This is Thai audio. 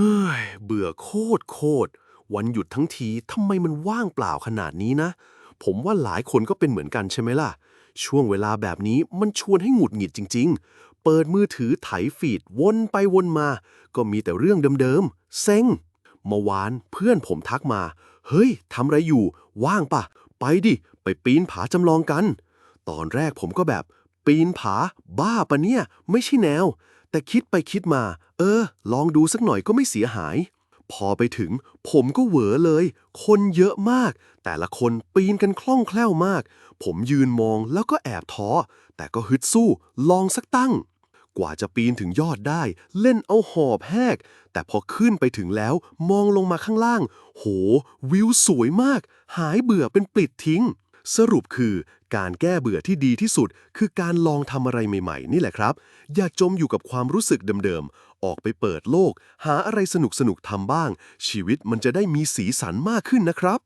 เฮ้ย เบื่อโคตรโคตร วันหยุดทั้งทีทำไมมันว่างเปล่าขนาดนี้นะ ผมว่าหลายคนก็เป็นเหมือนกันใช่ไหมล่ะ ช่วงเวลาแบบนี้มันชวนให้หงุดหงิดจริง ๆ เปิดมือถือไถฟีดวนไปวนมา ก็มีแต่เรื่องเดิมๆ เซ็ง เมื่อวานเพื่อนผมทักมา เฮ้ยทำอะไรอยู่ ว่างปะ ไปดิ ไปปีนผาจำลองกัน ตอนแรกผมก็แบบ ปีนผา บ้าปะเนี่ย ไม่ใช่แนว แต่คิดไปคิดมา เออ ลองดูสักหน่อยก็ไม่เสียหาย พอไปถึง ผมก็เหวอเลย คนเยอะมาก แต่ละคนปีนกันคล่องแคล่วมาก ผมยืนมองแล้วก็แอบท้อ แต่ก็ฮึดสู้ลองสักตั้ง กว่าจะปีนถึงยอดได้ เล่นเอาหอบแหก แต่พอขึ้นไปถึงแล้วมองลงมาข้างล่าง โห วิวสวยมาก หายเบื่อเป็นปลิดทิ้ง สรุปคือการแก้เบื่อที่ดีที่สุด คือการลองทำอะไรใหม่ๆ นี่แหละครับ อย่าจมอยู่กับความรู้สึกเดิมๆ ออกไปเปิดโลก หาอะไรสนุกๆทำบ้าง ชีวิตมันจะได้มีสีสันมากขึ้นนะครับ